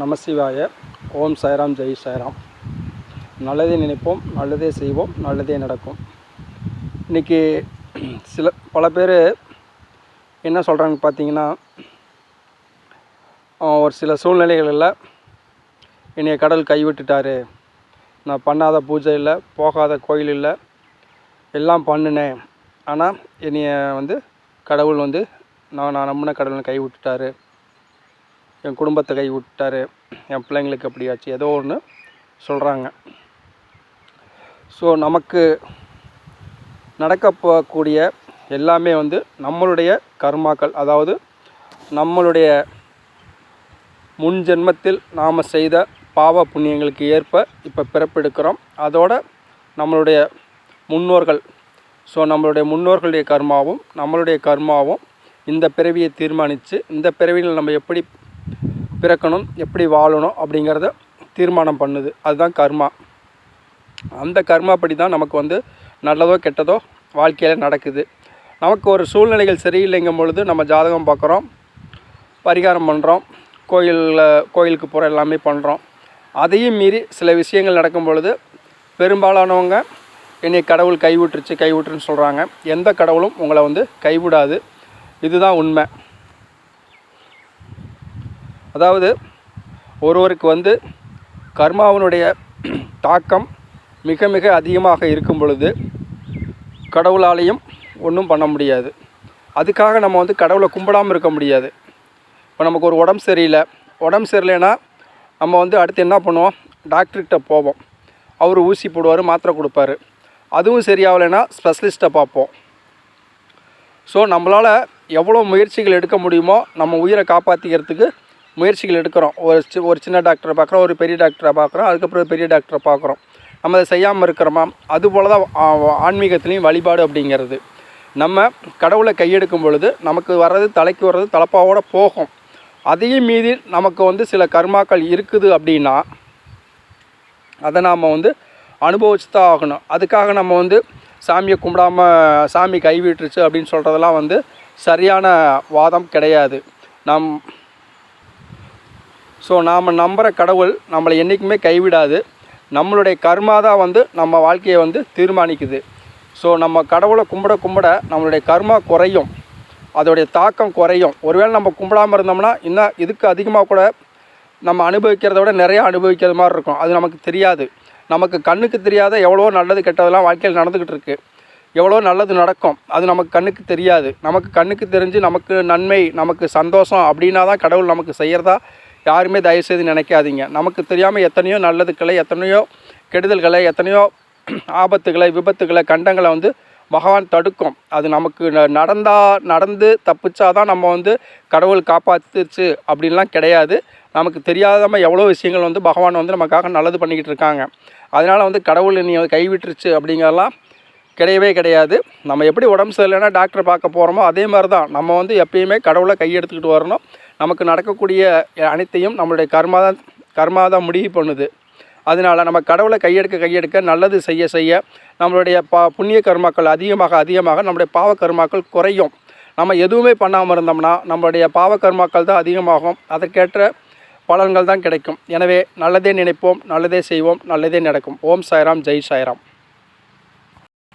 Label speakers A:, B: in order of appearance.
A: நமசிவாய. ஓம் சாய்ராம் ஜெய் சாய்ராம். நல்லதே நினைப்போம் நல்லதே செய்வோம் நல்லதே நடக்கும். இன்றைக்கி சில பல பேர் என்ன சொல்கிறாங்க பார்த்தீங்கன்னா ஒரு சில சூழ்நிலைகளில் என்னைய கடல் கைவிட்டுட்டாரு. நான் பண்ணாத பூஜை இல்லை போகாத கோயில் இல்லை எல்லாம் பண்ணினேன். ஆனால் என்னைய வந்து கடவுள் வந்து நான் நான் நம்பின கடவுள் கைவிட்டுட்டாரு. என் குடும்பத்தை கை விட்டாரு என் பிள்ளைங்களுக்கு அப்படியாச்சு ஏதோ ஒன்று சொல்கிறாங்க ஸோ நமக்கு நடக்க போகக்கூடிய எல்லாமே வந்து நம்மளுடைய கர்மாக்கள். அதாவது நம்மளுடைய முன் ஜென்மத்தில் நாம் செய்த பாவ புண்ணியங்களுக்கு ஏற்ப இப்போ பிறப்பெடுக்கிறோம். அதோட நம்மளுடைய முன்னோர்கள் ஸோ நம்மளுடைய முன்னோர்களுடைய கர்மாவும் நம்மளுடைய கர்மாவும் இந்த பிறவியை தீர்மானித்து இந்த பிறவியில் நம்ம எப்படி பிறக்கணும் எப்படி வாழணும் அப்படிங்கிறத தீர்மானம் பண்ணுது. அதுதான் கர்மா. அந்த கர்மாப்படி தான் நமக்கு வந்து நல்லதோ கெட்டதோ வாழ்க்கையில் நடக்குது. நமக்கு ஒரு சூழ்நிலைகள் சரியில்லைங்கும் பொழுது நம்ம ஜாதகம் பார்க்குறோம் பரிகாரம் பண்ணுறோம் கோயிலில் கோயிலுக்கு போகிற எல்லாமே பண்ணுறோம் அதையும் மீறி சில விஷயங்கள் நடக்கும் பொழுது பெரும்பாலானவங்க என்னை கடவுள் கைவிட்டுருச்சு கைவிட்டுருன்னு சொல்கிறாங்க எந்த கடவுளும் உங்களை வந்து கைவிடாது. இதுதான் உண்மை. அதாவது ஒருவருக்கு வந்து கர்மாவினுடைய தாக்கம் மிக மிக அதிகமாக இருக்கும் பொழுது கடவுளாலையும் ஒன்றும் பண்ண முடியாது. அதுக்காக நம்ம வந்து கடவுளை கும்பிடாமல் இருக்க முடியாது. இப்போ நமக்கு ஒரு உடம்பு சரியில்லை. உடம்பு சரியில்லைன்னா நம்ம வந்து அடுத்து என்ன பண்ணுவோம்? டாக்டர்கிட்ட போவோம். அவர் ஊசி போடுவார் மாத்திரை கொடுப்பாரு. அதுவும் சரியாகலைன்னா ஸ்பெஷலிஸ்ட்டை பார்ப்போம். ஸோ நம்மளால் எவ்வளோ முயற்சிகள் எடுக்க முடியுமோ நம்ம உயிரை காப்பாற்றிக்கிறதுக்கு முயற்சிகள் எடுக்கிறோம். ஒரு சி ஒரு சின்ன டாக்டரை பார்க்குறோம் ஒரு பெரிய டாக்டரை பார்க்குறோம் அதுக்கப்புறம் பெரிய டாக்டரை பார்க்குறோம். நம்ம அதை செய்யாமல் இருக்கிறோமா? அதுபோல் தான் ஆன்மீகத்துலேயும் வழிபாடு அப்படிங்கிறது. நம்ம கடவுளை கையெடுக்கும் பொழுது நமக்கு வர்றது தலைக்கு வர்றது தலப்பாவோட போகும். அதையும் மீறி நமக்கு வந்து சில கர்மாக்கள் இருக்குது அப்படின்னா அதை நாம் வந்து அனுபவிச்சு தான் ஆகணும். அதுக்காக நம்ம வந்து சாமியை கும்பிடாம சாமி கைவிட்டுருச்சு அப்படின்னு சொல்கிறதெல்லாம் வந்து சரியான வாதம் கிடையாது. நம் ஸோ நாம் நம்புகிற கடவுள் நம்மளை என்றைக்குமே கைவிடாது. நம்மளுடைய கர்மா தான் வந்து நம்ம வாழ்க்கையை வந்து தீர்மானிக்குது. ஸோ நம்ம கடவுளை கும்பிட கும்பிட நம்மளுடைய கர்மா குறையும். அதோடைய தாக்கம் குறையும். ஒருவேளை நம்ம கும்பிடாம இருந்தோம்னா இன்னும் இதுக்கு அதிகமாக கூட நம்ம அனுபவிக்கிறத விட நிறையா அனுபவிக்கிற மாதிரி இருக்கும். அது நமக்கு தெரியாது. நமக்கு கண்ணுக்கு தெரியாத எவ்வளோ நல்லது கெட்டதெல்லாம் வாழ்க்கையில் நடந்துக்கிட்டு இருக்குது எவ்வளோ நல்லது நடக்கும். அது நமக்கு கண்ணுக்கு தெரியாது. நமக்கு கண்ணுக்கு தெரிஞ்சு நமக்கு நன்மை நமக்கு சந்தோஷம் அப்படின்னா தான் கடவுள் நமக்கு செய்கிறதா யாருமே தயவுசெய்து நினைக்காதீங்க. நமக்கு தெரியாமல் எத்தனையோ நல்லதுக்களை எத்தனையோ கெடுதல்களை எத்தனையோ ஆபத்துகளை விபத்துகளை கண்டங்களை வந்து பகவான் தடுக்கும். அது நமக்கு ந- நடந்தா நடந்து தப்பிச்சாதான் நம்ம வந்து கடவுள் காப்பாற்றுச்சு அப்படின்லாம் கிடையாது. நமக்கு தெரியாதம எவ்வளோ விஷயங்கள் வந்து பகவான் வந்து நமக்காக நல்லது பண்ணிக்கிட்டு இருக்காங்க. அதனால் வந்து கடவுள் நீ கைவிட்டுருச்சு அப்படிங்கிறலாம் கிடையவே கிடையாது. நம்ம எப்படி உடம்பு சரியில்லைன்னா டாக்டர் பார்க்க போகிறோமோ அதே மாதிரி தான் நம்ம வந்து எப்பயுமே கடவுளை கையெடுத்துக்கிட்டு வரணும். நமக்கு நடக்கக்கூடிய அனைத்தையும் நம்மளுடைய கர்மா தான் கர்மா தான் முடிவு பண்ணுது. அதனால நம்ம கடவுளை கையெடுக்க கையெடுக்க நல்லது செய்ய செய்ய நம்மளுடைய பா புண்ணிய கர்மாக்கள் அதிகமாக அதிகமாக நம்மளுடைய பாவ கர்மாக்கள் குறையும். நம்ம எதுவுமே பண்ணாமல் இருந்தோம்னா நம்மளுடைய பாவ கர்மாக்கள் தான் அதிகமாகும். அதற்கேற்ற பலன்கள் தான் கிடைக்கும். எனவே நல்லதே நினைப்போம் நல்லதே செய்வோம் நல்லதே நடக்கும். ஓம் சாய்ராம் ஜெய் சாய்ராம்.